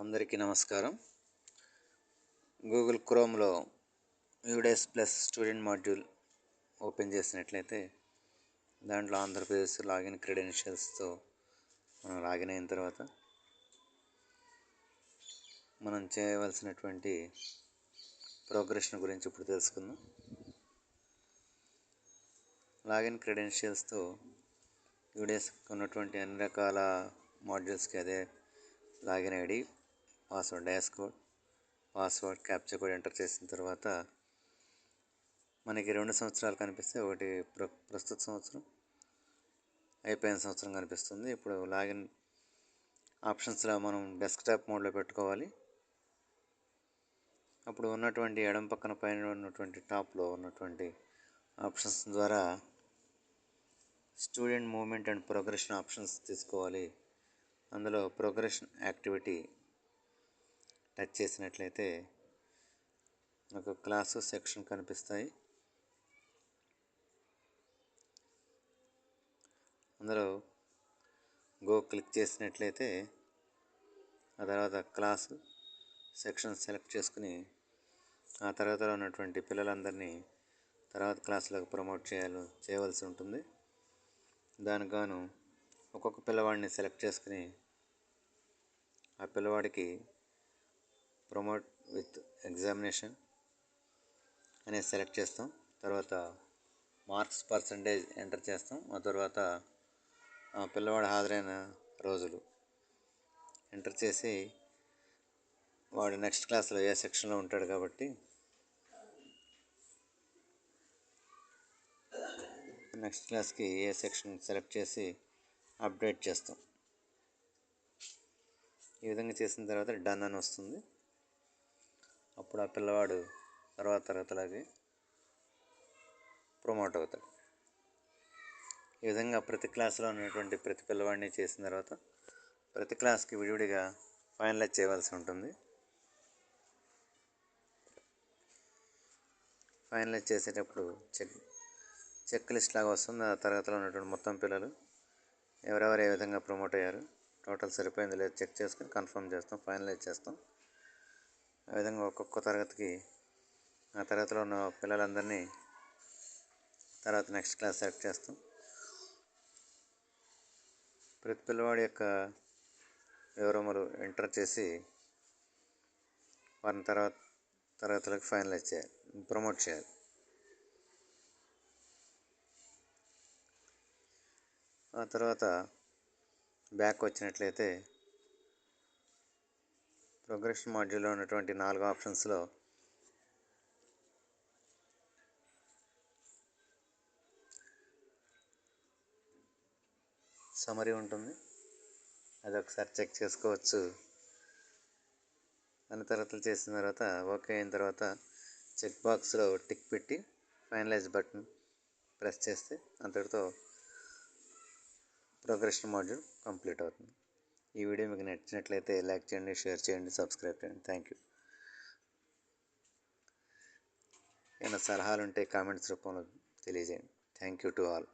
అందరికీ నమస్కారం. గూగుల్ క్రోమ్లో UDISE plus student module open చేసినట్లయితే దాంట్లో ఆంధ్రప్రదేశ్ లాగిన్ క్రెడెన్షియల్స్తో మనం లాగిన్ అయిన తర్వాత మనం చేయవలసినటువంటి ప్రోగ్రెషన్ గురించి ఇప్పుడు తెలుసుకుందాం. లాగిన్ క్రెడెన్షియల్స్తో యూడేస్ ఉన్నటువంటి అన్ని రకాల మాడ్యూల్స్కి అదే login ID password dash code password captcha code enter చేసిన తర్వాత మనకి రెండు సంవత్సరాలు కనిపిస్తే ఒకటి ప్ర ప్రస్తుత సంవత్సరం అయిపోయిన సంవత్సరం కనిపిస్తుంది. ఇప్పుడు లాగిన్ ఆప్షన్స్లో మనం డెస్క్టాప్ మోడ్లో పెట్టుకోవాలి. అప్పుడు ఉన్నటువంటి ఎడం పక్కన పైన ఉన్నటువంటి టాప్లో ఉన్నటువంటి ఆప్షన్స్ ద్వారా student movement and progression options తీసుకోవాలి. అందులో ప్రోగ్రెషన్ యాక్టివిటీ టచ్ చేసినట్లయితే ఒక క్లాసు సెక్షన్ కనిపిస్తాయి. అందులో గో క్లిక్ చేసినట్లయితే ఆ తర్వాత క్లాసు సెక్షన్ సెలెక్ట్ చేసుకుని ఆ తర్వాత ఉన్నటువంటి పిల్లలందరినీ తర్వాత క్లాసులకు ప్రమోట్ చేయాలి చేయవలసి ఉంటుంది. దానికి గాను ఒక్కొక్క పిల్లవాడిని సెలెక్ట్ చేసుకుని ఆ పిల్లవాడికి ప్రమోట్ విత్ ఎగ్జామినేషన్ అనేది సెలెక్ట్ చేస్తాం. తర్వాత మార్క్స్ పర్సంటేజ్ ఎంటర్ చేస్తాం. ఆ తర్వాత పిల్లవాడు హాజరైన రోజులు ఎంటర్ చేసి వాడు నెక్స్ట్ క్లాస్లో ఏ సెక్షన్లో ఉంటాడు కాబట్టి నెక్స్ట్ క్లాస్కి ఏ సెక్షన్ సెలెక్ట్ చేసి అప్డేట్ చేస్తాం. ఈ విధంగా చేసిన తర్వాత డన్ అని వస్తుంది. అప్పుడు ఆ పిల్లవాడు తర్వాత తరగతిలోకి ప్రమోట్ అవుతాడు. ఈ విధంగా ప్రతి క్లాస్లో ఉన్నటువంటి ప్రతి పిల్లవాడిని చేసిన తర్వాత ప్రతి క్లాస్కి విడివిడిగా ఫైనలైజ్ చేయవలసి ఉంటుంది. ఫైనలైజ్ చేసేటప్పుడు చెక్ చెక్ లిస్ట్ లాగా వస్తుంది. ఆ తరగతిలో ఉన్నటువంటి మొత్తం పిల్లలు ఎవరెవరు ఏ విధంగా ప్రమోట్ అయ్యారు టోటల్ సరిపోయింది లేదు చెక్ చేసుకొని కన్ఫర్మ్ చేస్తాం ఫైనలైజ్ చేస్తాం. ఆ విధంగా ఒక్కొక్క తరగతికి ఆ తరగతిలో ఉన్న పిల్లలందరినీ తర్వాత నెక్స్ట్ క్లాస్ సెలెక్ట్ చేస్తాం. ప్రతి పిల్లవాడి యొక్క వివరములు ఎంటర్ చేసి వారిని తర్వాత తరగతులకు ఫైనలైజ్ చేయాలి ప్రమోట్ చేయాలి. ఆ తర్వాత బ్యాక్ వచ్చినట్లయితే ప్రోగ్రెషన్ మాడ్యూల్లో ఉన్నటువంటి నాలుగు ఆప్షన్స్లో సమరీ ఉంటుంది. అది ఒకసారి చెక్ చేసుకోవచ్చు. అన్ని తరగతులు చేసిన తర్వాత ఓకే అయిన తర్వాత చెక్ బాక్స్లో టిక్ పెట్టి ఫైనలైజ్ బటన్ ప్రెస్ చేస్తే అంతటితో ప్రోగ్రెషన్ మాడ్యూల్ కంప్లీట్ అవుతుంది. ఈ వీడియో మీకు నచ్చినట్లయితే లైక్ చేయండి షేర్ చేయండి సబ్స్క్రైబ్ చేయండి. థ్యాంక్ యూ ఏమైనా సలహాలు ఉంటే కామెంట్స్ రూపంలో తెలియజేయండి. Thank you to all